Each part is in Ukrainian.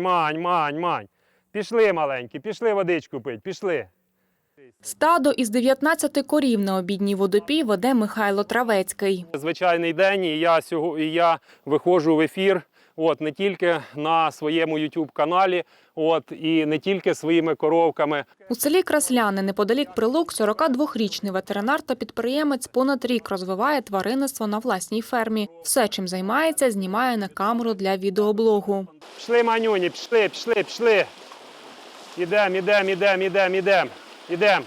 Мань, мань, мань, мань. Пішли, маленькі, пішли водичку пить, пішли. Стадо із 19 корів на обідній водопій веде Михайло Травецький. Звичайний день, і я сьогодні і я виходжу в ефір. От не тільки на своєму youtube каналі, от і не тільки своїми коровками. У селі Красляни, неподалік Прилук, 42-річний ветеринар та підприємець понад рік розвиває тваринництво на власній фермі. Все, чим займається, знімає на камеру для відеоблогу. Пішли, манюні, пішли, пішли, пішли. Ідем, ідем, ідем, ідем, ідем, ідем.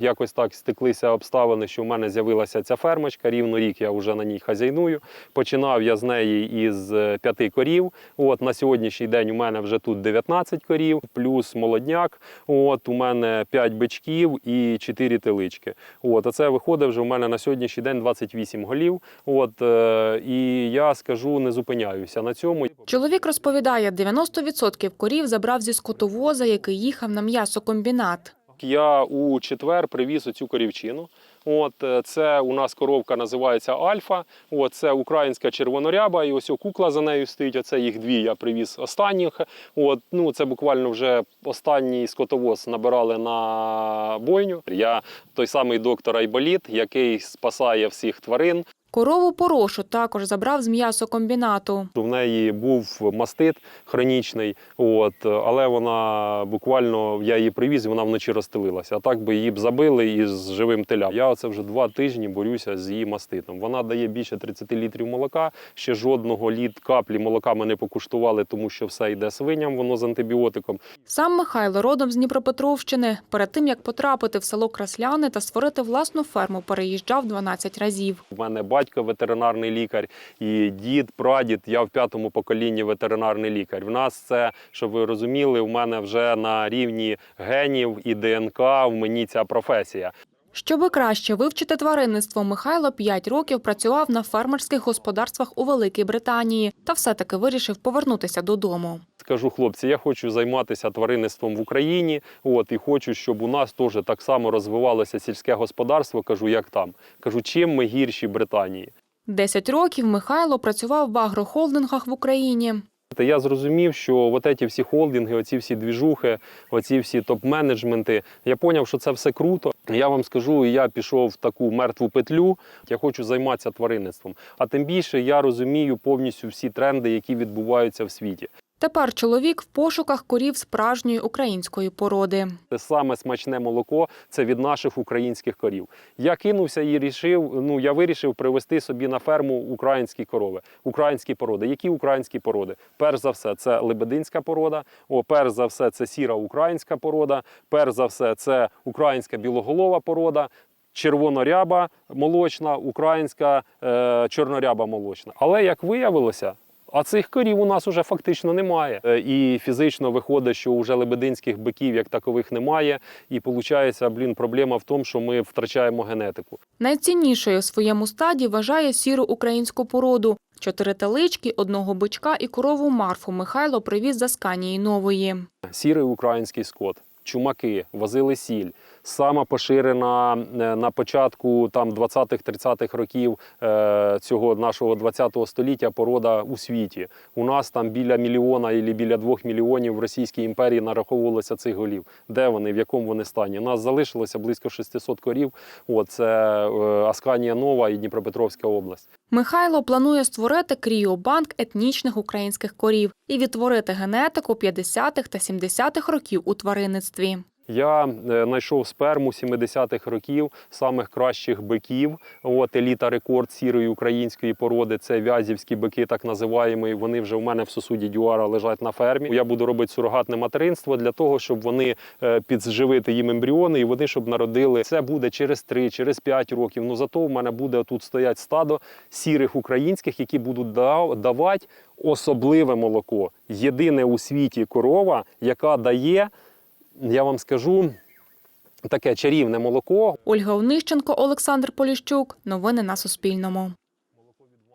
Якось так стеклися обставини, що в мене з'явилася ця фермочка. Рівно рік я вже на ній хазяйную. Починав я з неї із е, п'яти корів. От на сьогоднішній день у мене вже тут 19 корів, плюс молодняк. От у мене 5 бичків і 4 телички. От, а це виходить вже у мене на сьогоднішній день 28 голів. От е, і я скажу, не зупиняюся на цьому. Чоловік розповідає, 90% корів забрав зі скотовоза, який їхав на м'ясокомбінат. Я у четвер привіз оцю корівчину. От е, це у нас коровка називається Альфа. От це українська червоноряба, і ось кукла за нею стоїть. Оце їх дві. Я привіз останніх. От ну це буквально вже останній скотовоз набирали на бойню. Я той самий доктор Айболіт, який спасає всіх тварин. Корову порошу також забрав з м'ясокомбінату. В неї був мастит хронічний, от, але вона буквально я її привіз, і вона вночі розстелилася. А так би її б забили із живим телям. Я оце вже два тижні борюся з її маститом. Вона дає більше 30 літрів молока. Ще жодного літ каплі молока ми не покуштували, тому що все йде свиням, воно з антибіотиком. Сам Михайло родом з Дніпропетровщини. Перед тим як потрапити в село Красляни та створити власну ферму, переїжджав 12 разів. У мене батько ветеринарний лікар, і дід, прадід. Я в п'ятому поколінні ветеринарний лікар. В нас це, щоб ви розуміли, у мене вже на рівні генів і ДНК в мені ця професія. Щоби краще вивчити тваринництво, Михайло 5 років працював на фермерських господарствах у Великій Британії та все-таки вирішив повернутися додому. Скажу, хлопці, я хочу займатися тваринництвом в Україні. От і хочу, щоб у нас теж так само розвивалося сільське господарство. Кажу, як там. Кажу, чим ми гірші Британії. 10 років Михайло працював в агрохолдингах в Україні. Я зрозумів, що от ці всі холдинги, оці всі двіжухи, оці всі топ-менеджменти, я зрозумів, що це все круто. Я вам скажу, я пішов в таку мертву петлю. Я хочу займатися тваринництвом. А тим більше я розумію повністю всі тренди, які відбуваються в світі. Тепер чоловік в пошуках корів справжньої української породи. Саме смачне молоко це від наших українських корів. Я кинувся і рішив. Ну я вирішив привезти собі на ферму українські корови, українські породи. Які українські породи? Перш за все, це лебединська порода. О, перш за все, це сіра українська порода. Перш за все, це українська білоголова порода. Червоноряба молочна, українська е, чорноряба молочна. Але як виявилося, а цих корів у нас уже фактично немає. Е, І фізично виходить, що вже лебединських биків як такових немає. І виходить, блін, проблема в тому, що ми втрачаємо генетику. Найціннішою в своєму стаді вважає сіру українську породу. Чотири телички, одного бичка і корову Марфу Михайло привіз з Асканії Нової. Сірий український скот, чумаки, возили сіль. Сама поширена е, на початку там 20-30-х років е, цього нашого 20-го століття порода у світі. У нас там біля мільйона і біля двох мільйонів в Російській імперії нараховувалося цих голів. Де вони, в якому вони стані? У нас залишилося близько 600 корів. От, це е, Асканія Нова і Дніпропетровська область. Михайло планує створити кріобанк етнічних українських корів і відтворити генетику 50-х та 70-х років у тваринництві. Я е, знайшов сперму 70-х років самих кращих биків. От еліта рекорд сірої української породи. Це вязівські бики, так називаємо. Вони вже в мене в сусуді дюара лежать на фермі. Я буду робити сурогатне материнство для того, щоб вони е, підживити їм ембріони і вони щоб народили. Це буде через 3, через 5 років. Ну зато в мене буде тут стоять стадо сірих українських, які будуть давати особливе молоко. Єдине у світі корова, яка дає я вам скажу таке чарівне молоко. Ольга Онищенко, Олександр Поліщук. Новини на Суспільному.